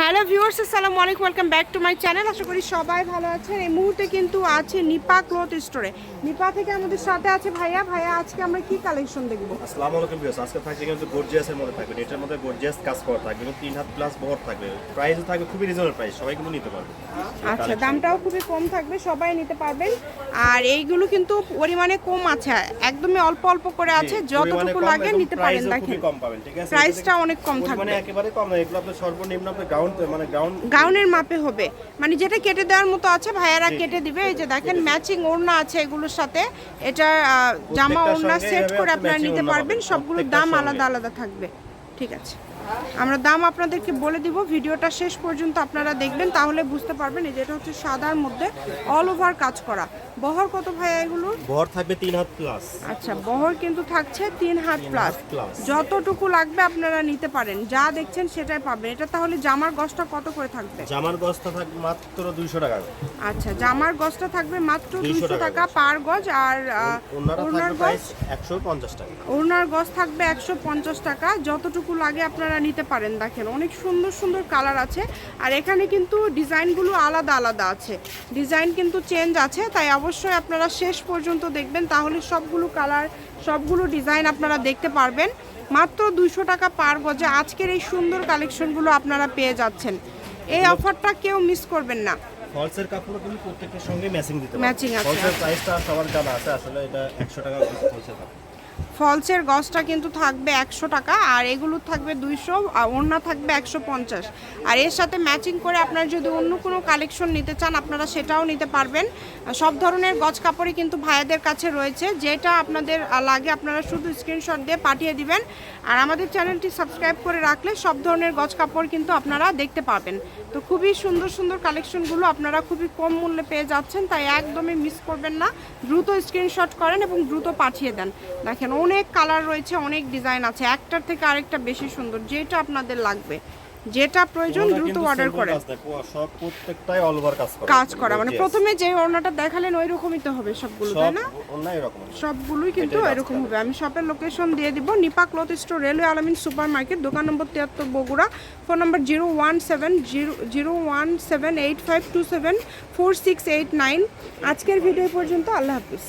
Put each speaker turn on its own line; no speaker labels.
Hello viewers আসসালামু আলাইকুম welcome back to my channel. আশা করি সবাই ভালো আছেন। এই মুহূর্তে কিন্তু আছে নিপা ক্লথ স্টোরে। নিপা থেকে আমাদের সাথে আছে ভাইয়া। ভাইয়া আজকে আমরা কি কালেকশন দেখব?
আসসালামু আলাইকুম ভিউয়ার্স আজকে থাকছে কিন্তু গর্জিয়াসের মধ্যে থাকবে। এটার মধ্যে গর্জিয়াস কাজ করা থাকবে এবং তিন হাত প্লাস বহর থাকবে। প্রাইসও থাকবে খুবই রিজনেবল প্রাইস সবাই কিন্তু নিতে পারবে।
আচ্ছা দামটাও খুবই কম থাকবে সবাই নিতে পারবেন। আর এইগুলো কিন্তু পরিমাণে কম আছে একদমই অল্প অল্প করে আছে। যতটুকু লাগে নিতে পারেন দেখেন।
কম পাবেন ঠিক আছে?
প্রাইসটা অনেক কম থাকবে।
মানে একেবারে কম না এগুলো আপনার সর্বনিম্ন আপনার গ্রাউন্ড মানে
গাউনের মাপে হবে। মানে যেটা কেটে দেওয়ার মতো আছে ভাইয়ারা কেটে দিবে। এই যে দেখেন ম্যাচিং ওড়না আছে এগুলোর সাথে। এটা জামা ওড়না সেট করে আপনারা নিতে পারবেন। সবগুলোর দাম আলাদা আলাদা থাকবে। ঠিক আছে। আমরা দাম আপনাদেরকে বলে দিব ভিডিওটা শেষ পর্যন্ত আপনারা দেখবেন তাহলে বুঝতে পারবেন এই যেটা হচ্ছে সাদার মধ্যে অল ওভার কাজ করা। বহর কত ভাইয়া এগুলো?
বহর থাকবে তিন হাত প্লাস
আচ্ছা বহর কিন্তু থাকছে তিন হাত প্লাস যতটুকু লাগবে আপনারা নিতে পারেন যা দেখছেন সেটাই পাবেন। এটা তাহলে জামার গজটা কত করে থাকবে?
জামার গজটা থাকবে মাত্র দুইশো টাকা
আচ্ছা জামার গজটা থাকবে মাত্র
200
দুইশো
টাকা
পার গজ আর
ওনারা
গজ?
একশো পঞ্চাশ টাকা।
ওড়নার গজ থাকবে একশো পঞ্চাশ টাকা। যতটুকু লাগে আপনারা নিতে পারেন দেখেন। অনেক সুন্দর সুন্দর কালার আছে। আর এখানে কিন্তু ডিজাইনগুলো আলাদা আলাদা আছে। ডিজাইন কিন্তু চেঞ্জ আছে তাই অবশ্যই আপনারা শেষ পর্যন্ত দেখবেন। তাহলে সবগুলো কালার সবগুলো ডিজাইন আপনারা দেখতে পারবেন। মাত্র দুইশো টাকা পার গজে আজকের এই সুন্দর কালেকশনগুলো আপনারা পেয়ে যাচ্ছেন। এই অফারটা কেউ মিস করবেন না।
ফলসের কাপড় কিন্তু প্রত্যেকটার সঙ্গে ম্যাচিং দিতে
আছে,
ফলসের। প্রাইসটা সবার জানা আছে আসলে এটা একশো টাকা ফলসের কাপড়।
ফলসের গজটা কিন্তু থাকবে একশো টাকা, আর এগুলো থাকবে দুইশো, আর ওড়না থাকবে একশো পঞ্চাশ। আর এর সাথে ম্যাচিং করে আপনারা যদি অন্য কোনো কালেকশন নিতে চান, আপনারা সেটাও নিতে পারবেন। সব ধরনের গজ কাপড়ই কিন্তু ভাইয়াদের কাছে রয়েছে। যেটা আপনাদের লাগে আপনারা শুধু স্ক্রিনশট দিয়ে পাঠিয়ে দিবেন। আর আমাদের চ্যানেলটি সাবস্ক্রাইব করে রাখলে সব ধরনের গজ কাপড় কিন্তু আপনারা দেখতে পাবেন। তো খুবই সুন্দর সুন্দর কালেকশনগুলো আপনারা খুবই কম মূল্যে পেয়ে যাচ্ছেন, তাই একদমই মিস করবেন না। দ্রুত স্ক্রিনশট করেন এবং দ্রুত পাঠিয়ে দেন। দেখেন অনেক কালার রয়েছে অনেক ডিজাইন আছে। একটার থেকে আরেকটা বেশি সুন্দর যেটা আপনাদের লাগবে। যেটা প্রয়োজন দ্রুত অর্ডার করেন
কাজ সব প্রত্যেকটাই অল ওভার কাজ করা।
কাজ করা মানে প্রথমে যে ওড়নাটা দেখালেন ওই রকমই তো হবে সবগুলো তাই না? সবগুলোই কিন্তু এরকম হবে। আমি শপের লোকেশন দিয়ে দিব Nipa cloth store railway Alamin super market দোকান নম্বর তিয়াত্তর Bogura phone number zero one seven zero zero one seven eight five two seven four six eight nine আজকের ভিডিও পর্যন্ত আল্লাহ হাফিজ।